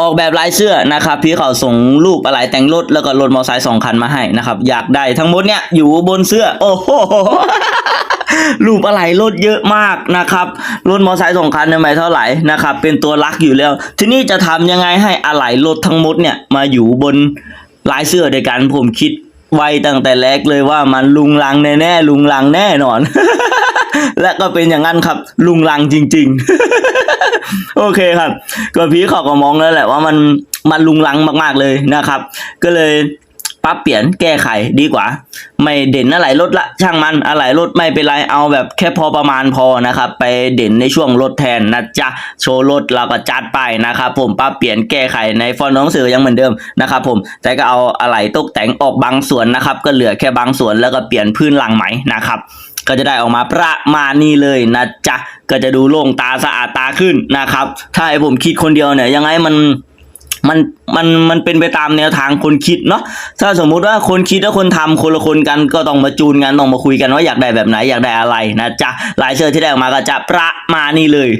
ออกแบบลายเสื้อนะครับพี่เขาส่งรูปอะไรแต่งรถแล้วก็รถมอเตอร์ไซค์สองคันมาให้นะครับอยากได้ทั้งหมดเนี่ยอยู่บนเสื้อ โอ้โหรูปอะไรรถเยอะมากนะครับรถมอเตอร์ไซค์สองคันเนี่ยไม่เท่าไหร่นะครับเป็นตัวลักอยู่แล้ว ทีนี้จะทำยังไงให้อะไหล่รถทั้งหมดเนี่ยมาอยู่บนลายเสื้อด้วยกันผมคิดไว้ตั้งแต่แรกเลยว่ามันลุงลังแน่ๆลุงลังแน่นอน และก็เป็นอย่างนั้นครับลุงลังจริง ๆ โอเคครับก็พี่เขาก็มองแล้วแหละว่ามันมันลุงลังมาก ๆเลยนะครับ ก็เลยปรับเปลี่ยนแก้ไขดีกว่า ไม่เด่นอะไรรถละช่างมันอะไรรถไม่เป็นไรเอาแบบแค่พอประมาณพอนะครับ ไปเด่นในช่วงรถแทนนะจ๊ะโชว์รถเราก็จัดไปนะครับ ผมปรับเปลี่ยนแก้ไขในฟอนต์หนังสือยังเหมือนเดิมนะครับ ผมแต่ก็เอาอะไรตกแต่งออกบางส่วนนะครับ ก็เหลือแค่บางส่วนแล้วก็เปลี่ยนพื้นหลังไหม่นะครับ ก็จะได้ออกมาประมาณนี้เลยนะจ๊ะก็จะดูโล่งตาสะอาดตาขึ้นนะครับ ถ้าให้ผมคิดคนเดียวเนี่ยยังไงมันมันมันมันเป็นไปตามแนวทางคนคิดเนาะถ้าสมมุติว่าคนคิดและคนทำคนละคนกันก็ต้องมาจูนกันต้องมาคุยกันว่าอยากได้แบบไหนอยากได้อะไรนะจ๊ะลายเสื้อที่ได้ออกมาก็จะประมาณนี้เลย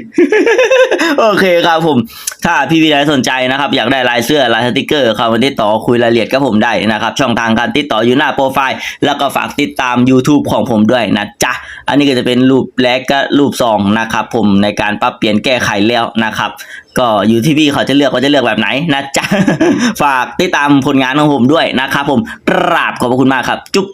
โอเคครับผม ถ้าพี่วิไลสนใจนะครับ อยากได้ลายเสื้อลายสติกเกอร์เข้ามาติดต่อคุยรายละเอียดกับผมได้นะครับ ช่องทางการติดต่ออยู่หน้าโปรไฟล์ แล้วก็ฝากติดตาม YouTube ของผมด้วยนะจ๊ะ อันนี้ก็จะเป็นรูปแรกกับรูปสองนะครับผมในการปรับเปลี่ยนแก้ไขแล้วนะครับ ก็อยู่ที่พี่เขาจะเลือกว่าจะเลือกแบบไหนนะจ๊ะ ฝากติดตามผลงานของผมด้วยนะครับผมกราบขอบพระคุณมากครับ จุ๊บ